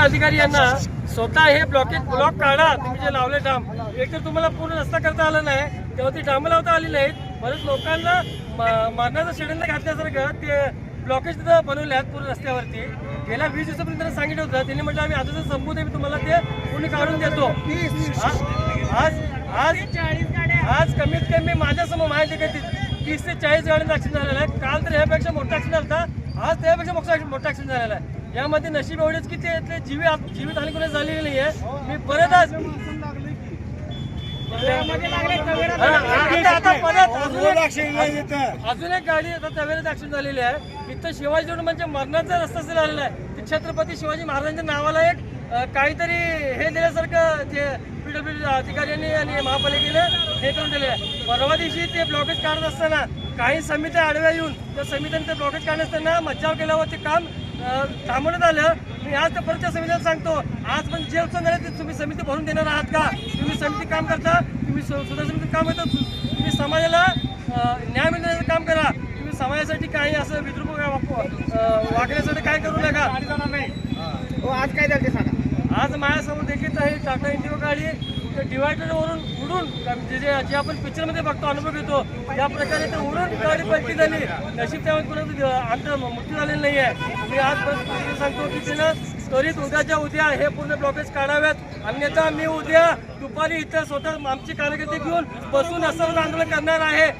अधिकारी यांना स्वतः हे ब्लॉकेज ब्लॉक काढा. तुम्ही जे लावले डाम एक तर तुम्हाला पूर्ण रस्ता करता आला नाही. तेव्हा ती डाम लावता आली नाहीत. परत लोकांना मारण्याचा शेड्यूल घातल्यासारखं ते ब्लॉकेज तिथं बनवले आहेत पूर्ण रस्त्यावरती. गेल्या वीस दिवसापर्यंत त्यांना सांगितलं होतं. त्यांनी म्हटलं आम्ही आता संपू दे मी तुम्हाला ते पूर्ण काढून देतो. आज आज आज कमीत कमी माझ्यासमोर माहिती का ती- तीस ते चाळीस गाड्यांचा ॲक्सिडेंट झालेला आहे. काल तर ह्यापेक्षा मोठा ॲक्सिडेंट होता. आज त्यापेक्षा मोठा मोठा ऍक्सिडेंट झालेला आहे. यामध्ये नशीब एवढेच की ते जीवित जीवित हानी कोणी झालेली नाही आहे मी परत आज आता- आता परत अजून एक- गाडी आता त्यावेळेस ऍक्सिडेंट झालेली आहे. इथं शिवाजी रोड म्हणजे मरणाचा रस्ता झालेला आहे. ते छत्रपती शिवाजी महाराजांच्या नावाला एक काहीतरी हे दिल्यासारखं ते पीडब्ल्यू अधिकाऱ्यांनी आणि महापालिकेने हे करून दिले परवा दिवशी ते ब्लॉकेज काढत असताना काही समित्या आडव्या येऊन त्या समित्यांनी ते ब्लॉकेज काढण्यास त्यांना मज्जाव केल्यावर ते काम थांबवण्यात आलं. मी आज त्या परत त्या समितीला सांगतो आज पण जे उत्सव झाले ते तुम्ही समिती भरून देणार आहात का? तुम्ही समिती काम करता तुम्ही सु- सुधार काम करता तुम्ही समाजाला न्याय मिळण्याचं काम करा. तुम्ही समाजासाठी काही असं विद्रुप वागण्यासाठी काय करू नका. हो आज काय झालं ते सांगा. आज माझ्यासमोर देखील आहे टाटा इंडिगो गाडी डिवायडरवरून उडून जे जे जे आपण पिक्चरमध्ये बघतो अनुभव घेतो त्या प्रकारे ते उडून गाडी पलटी झाली. नशीब त्यामध्ये कुणाचं अंतर मृत्यू झालेला नाही आहे मी आज सांगतो की तिनं त्वरित उद्याच्या उद्या हे पूर्ण ब्लॉकेज काढाव्यात. अन्यथा मी उद्या दुपारी इथं स्वतः आमची कार्यकर्ते घेऊन बसून असं आंदोलन करणार आहे.